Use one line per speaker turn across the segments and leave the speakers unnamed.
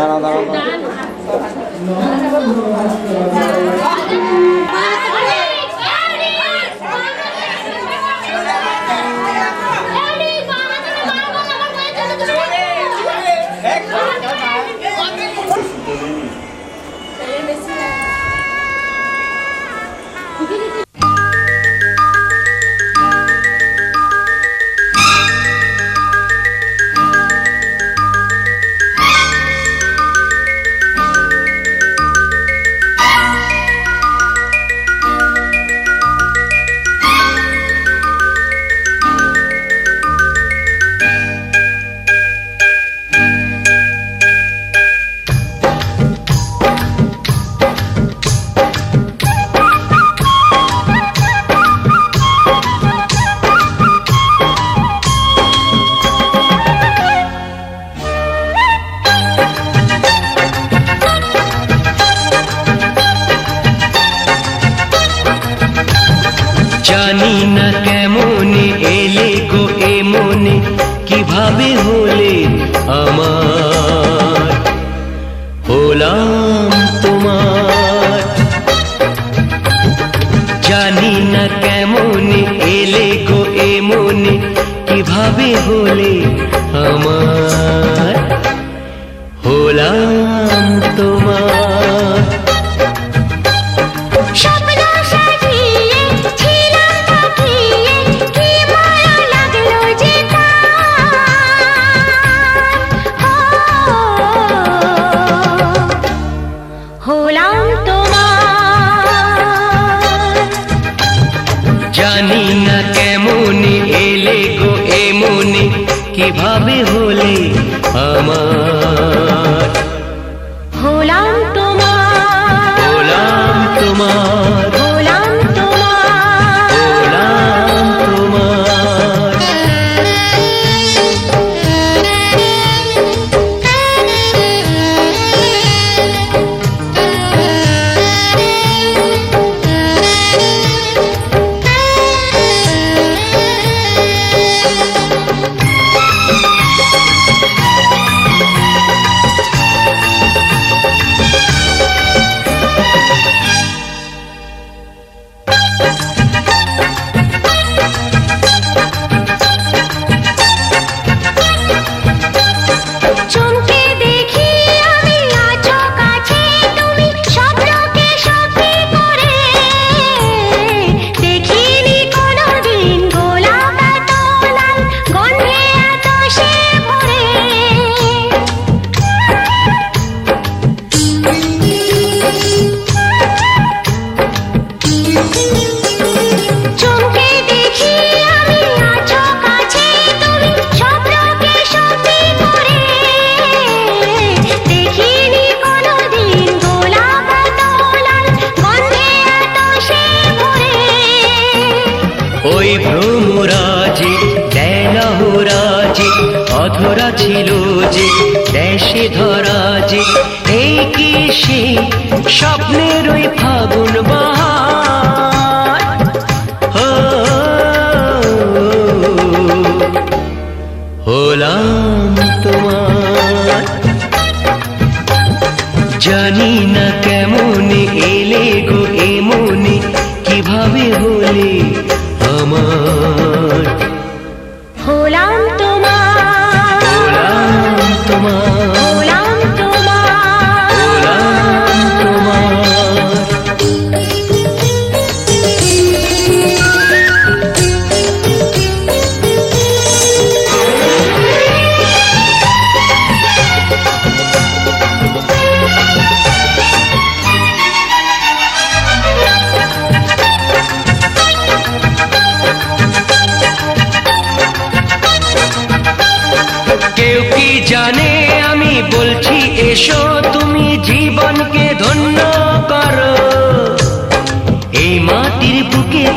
দাঁড়াও দাঁড়াও।
কেমনে এলে গো এ কীভাবে হলে আমার? হলাম তোমার। জানি না কেমনে এলে গো এ মনে কীভাবে হলে আমার? হলাম জানি না কেমনে এলে গো এ মনে কীভাবে হলে যে এই কি সে স্বপ্নের ওই ফাগুন বাহার? হলাম তোমার। জানি না কেমনে এলে গো এ মনে কীভাবে হলে আমার?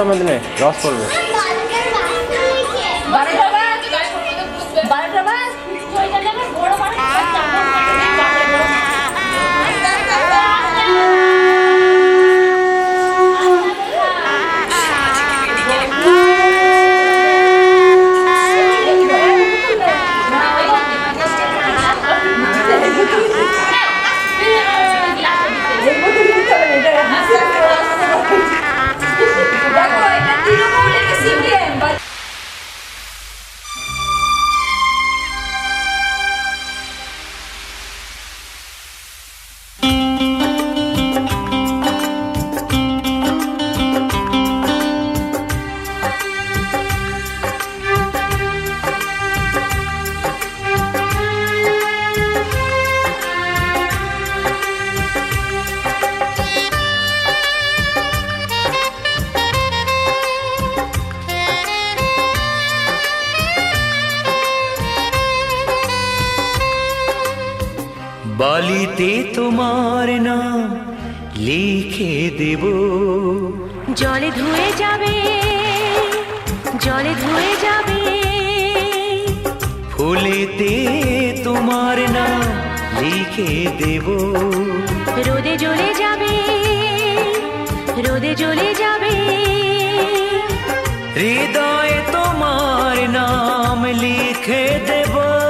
সমেত নে রস পড়বে।
নাম লিখে দেব।
রোদে জ্বলে যাবে রোদে জ্বলে যাবে।
হৃদয়ে তোমার নাম লিখে দেবো।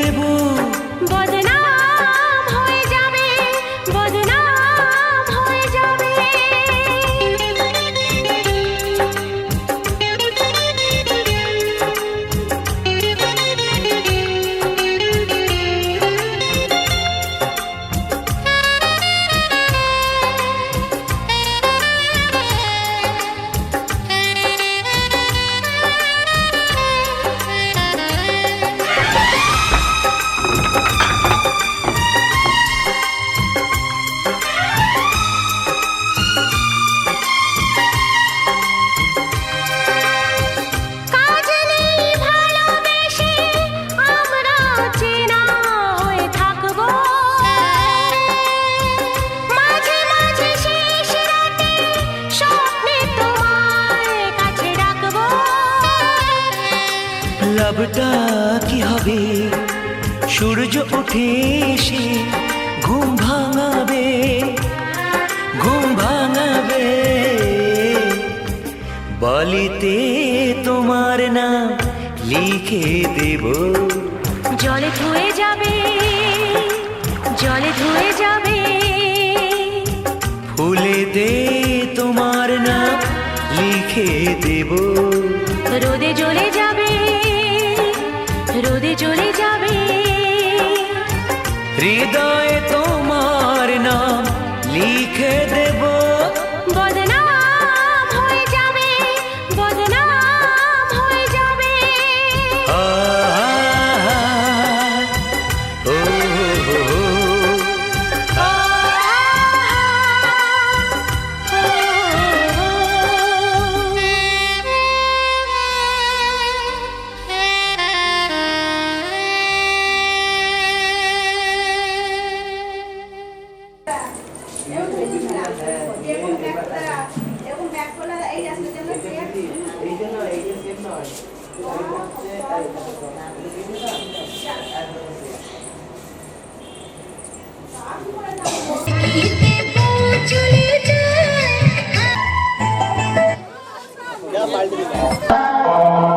লাভটা কি হবে? সূর্য উঠে এসে ঘুম ভাঙাবে ঘুম ভাঙাবে। বলিতে তোমার নাম লিখে দেব।
জলে ধুয়ে যাবে জলে ধুয়ে যাবে।
ফুলেতে তোমার নাম লিখে দেব।
রোদে জ্বলে
হৃদয়ে
Oh.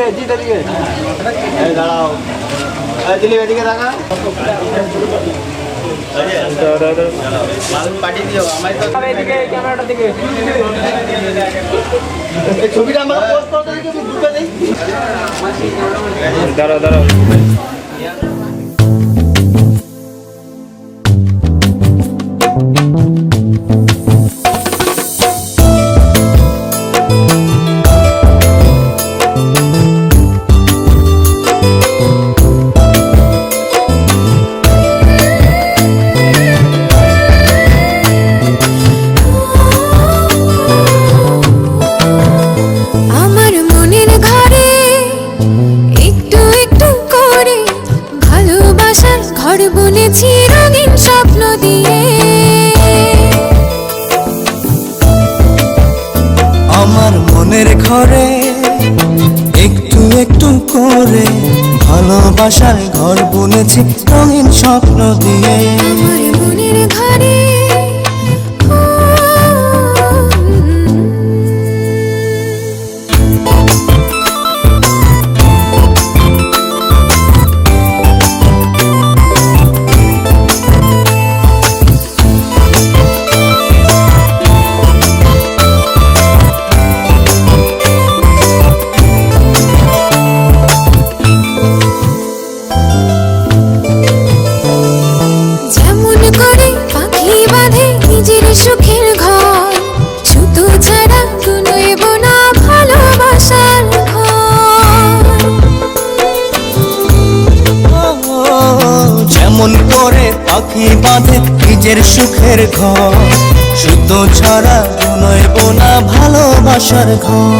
এদিকে জিত এদিকে এই দাঁড়াও। দিলি এদিকে দেখা।
ছবিটা আমার
দাঁড়াও দাঁড়াও।
ভালোবাসার ঘর বুনেছি রঙিন স্বপ্ন দিয়ে।
আমার মনের ঘরে
gotta.